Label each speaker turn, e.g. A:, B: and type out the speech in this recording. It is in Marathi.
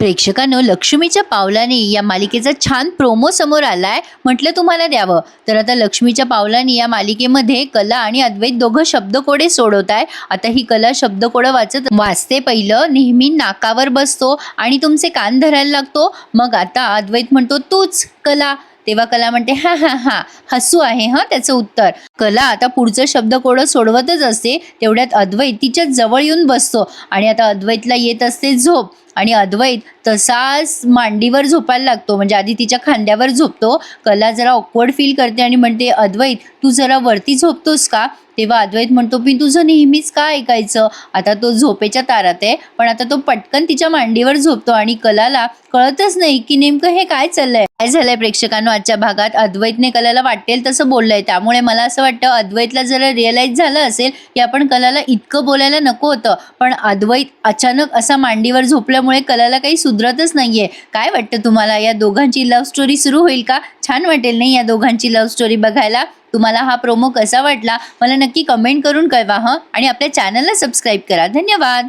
A: प्रेक्षकांनो लक्ष्मीच्या पावलाने या मालिकेचा छान प्रोमो समोर आलाय. म्हटलं तुम्हाला द्यावं. तर आता लक्ष्मीच्या पावलाने या मालिकेमध्ये कला आणि अद्वैत दोघं शब्दकोडे सोडवत आहे आता ही कला शब्दकोडं वाचत वाचते पहिलं नेहमी नाकावर बसतो आणि तुमचे कान धरायला लागतो. मग आता अद्वैत म्हणतो तूच कला. तेव्हा कला म्हणते हा हा हा हसू आहे हा त्याचं उत्तर. कला आता पुढचं शब्दकोडं सोडवतच असते. तेवढ्यात अद्वैत तिच्या जवळ येऊन बसतो आणि आता अद्वैतला येत असते झोप. आणि अद्वैत तसाच मांडीवर झोपायला लागतो. म्हणजे आधी तिच्या खांद्यावर झोपतो. कला जरा ऑकवर्ड फील करते आणि म्हणते अद्वैत तू जरा वरती झोपतोस का? तेव्हा अद्वैत म्हणतो मी तुझं नेहमीच का ऐकायचं? आता तो झोपेच्या तारात आहे पण आता तो पटकन तिच्या मांडीवर झोपतो आणि कलाला कळतच नाही की नेमकं हे काय चाललंय. काय झालंय प्रेक्षकांनो आजच्या भागात अद्वैतने कलाला वाटेल तसं बोललंय. त्यामुळे मला असं वाटतं अद्वैतला जरा रिअलाईज झालं असेल की आपण कलाला इतकं बोलायला नको होतं. पण अद्वैत अचानक असा मांडीवर झोपल्यामुळे कलाला काही सुधरतच नाहीये. काय वाटतं तुम्हाला? या दोघांची लव्ह स्टोरी सुरू होईल का? छान वाटेल नाही या दोघांची लव्ह स्टोरी बघायला? तुम्हाला हा प्रोमो कसा वाटला? मला नक्की कमेंट करून कळवा हं? आणि आपल्या चॅनलला सबस्क्राईब करा. धन्यवाद!